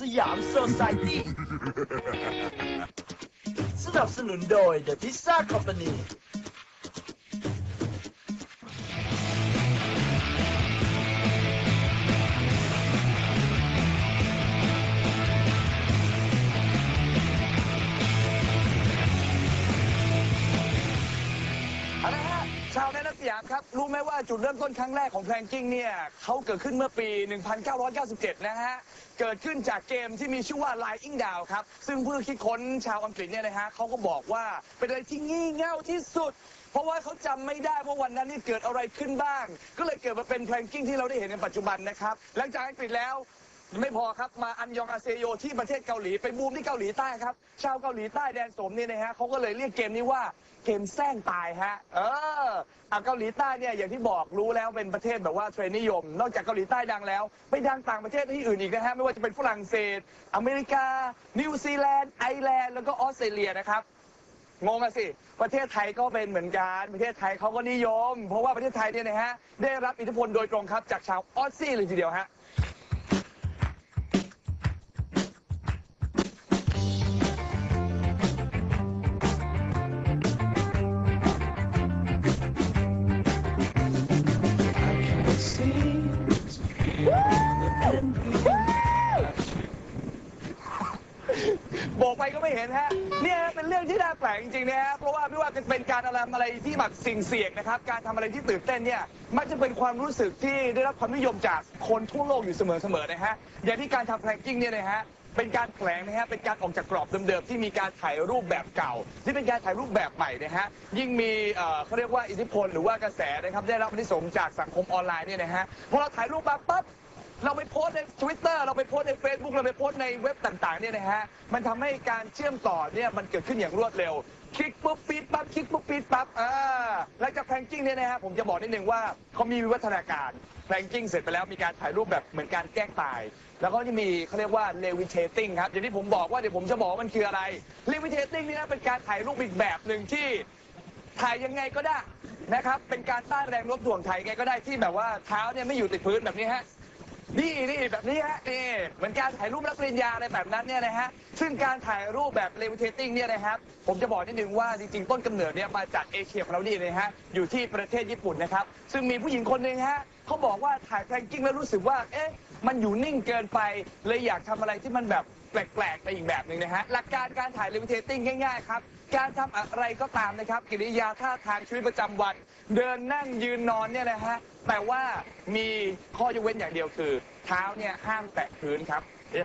สยามโซซ i ตี้สนับสนุนโดย The Pizza Company เอาละฮะชาวในรัสยามครับ รู้ไหมว่าจุดเริ่มต้นครั้งแรกของแพลงกิ้งเนี่ยเขาเกิดขึ้นเมื่อปี 1997 นะฮะ เกิดขึ้นจากเกมที่มีชื่อว่า Lying Down ครับ ซึ่งผู้คิดค้นชาวอังกฤษเนี่ยนะฮะเขาก็บอกว่าเป็นอะไรที่งี่เง่าที่สุด เพราะว่าเขาจำไม่ได้ว่าวันนั้นนี่เกิดอะไรขึ้นบ้าง ก็เลยเกิดมาเป็นแพลงกิ้งที่เราได้เห็นในปัจจุบันนะครับ หลังจากอังกฤษแล้ว ไม่พอครับมาอันยองอาเซโยที่ประเทศเกาหลีไปบูมที่เกาหลีใต้ครับ ชาวเกาหลีใต้แดนสมเนี่ยนะฮะเขาก็เลยเรียกเกมนี้ว่าเกมแซงตายฮะ เอออะเกาหลีใต้เนี่ยอย่างที่บอกรู้แล้วเป็นประเทศแบบว่าเทรนนิยม นอกจากเกาหลีใต้ดังแล้ว ไปดังต่างประเทศที่อื่นอีกนะฮะไม่ว่าจะเป็นฝรั่งเศส อเมริกา นิวซีแลนด์ไอร์แลนด์แล้วก็ออสเตรเลียนะครับงงอะสิ ประเทศไทยก็เป็นเหมือนกัน ประเทศไทยเขาก็นิยม เพราะว่าประเทศไทยเนี่ยนะฮะได้รับอิทธิพลโดยตรงครับจากชาวออสซี่เลยทีเดียวฮะ บอกไปก็ไม่เห็นฮะเนี่ยเป็นเรื่องที่น่าแปลกจริงๆนะฮะเพราะว่าไม่ว่าจะเป็นการอะไรอะไรที่แบบสิ่งเสี่ยงนะครับ การทำอะไรที่ตื่นเต้นเนี่ยมักจะเป็นความรู้สึกที่ได้รับความนิยมจากคนทั่วโลกอยู่เสมอๆนะฮะอย่างที่การทำแพลงกิ้งเนี่ยนะฮะเป็นการแผลงนะฮะ เป็นการออกจากกรอบเดิมๆที่มีการถ่ายรูปแบบเก่า ที่เป็นการถ่ายรูปแบบใหม่นะฮะ ยิ่งมีเขาเรียกว่าอิทธิพลหรือว่ากระแสนะครับได้รับอนิสงจากสังคมออนไลน์เนี่ยนะฮะ พอเราถ่ายรูปมาปั๊บ เราไปโพสใน Twitter เราไปโพสใน Facebook เราไปโพสในเว็บต่างๆเนี่ยนะฮะมันทำให้การเชื่อมต่อเนี่ยมันเกิดขึ้นอย่างรวดเร็ว คลิกปุ๊บปีดปั๊บคลิกปุ๊บปีดปั๊บอ่าหลังจากแพลงกิ้งเนี่ยนะฮะผมจะบอกนิดนึงว่าเขามีวิวัฒนาการแพลงกิ้งเสร็จไปแล้วมีการถ่ายรูปแบบเหมือนการแกล้งตาย แล้วก็จะมีเขาเรียกว่า levitating ครับอย่างที่ผมบอกว่าเดี๋ยวผมจะบอกว่ามันคืออะไร levitating นี่นะเป็นการถ่ายรูปอีกแบบหนึ่งที่ถ่ายยังไงก็ได้นะครับเป็นการต้านแรงโน้มถ่วงถ่ายยังไงก็ได้ที่แบบว่าเท้าเนี่ยไม่อยู่ติดพื้นแบบนี้ฮะ นี่นี่แบบนี้ฮะนี่เหมือนการถ่ายรูปรับปริญญาอะไรแบบนั้นเนี่ยนะฮะซึ่งการถ่ายรูปแบบ levitating เนี่ยนะครับผมจะบอกนิดนึงว่าจริงๆต้นกำเนิดเนี่ยมาจากเอเชียของเรานี่นะฮะอยู่ที่ประเทศญี่ปุ่นนะครับซึ่งมีผู้หญิงคนหนึ่งฮะเขาบอกว่าถ่ายแพลงกิ้งแล้วรู้สึกว่า เอ๊ะ มันอยู่นิ่งเกินไป เลยอยากทำอะไรที่มันแบบแปลกๆไปอีกแบบหนึ่งนะฮะ หลักการการถ่ายเลเวเทติ้งง่ายๆครับ การทำอะไรก็ตามนะครับ กิริยาท่าทางชีวิตประจำวัน เดินนั่งยืนนอนเนี่ยนะฮะ แต่ว่ามีข้อยกเว้นอย่างเดียวคือ เท้าเนี่ยห้ามแตะพื้นครับ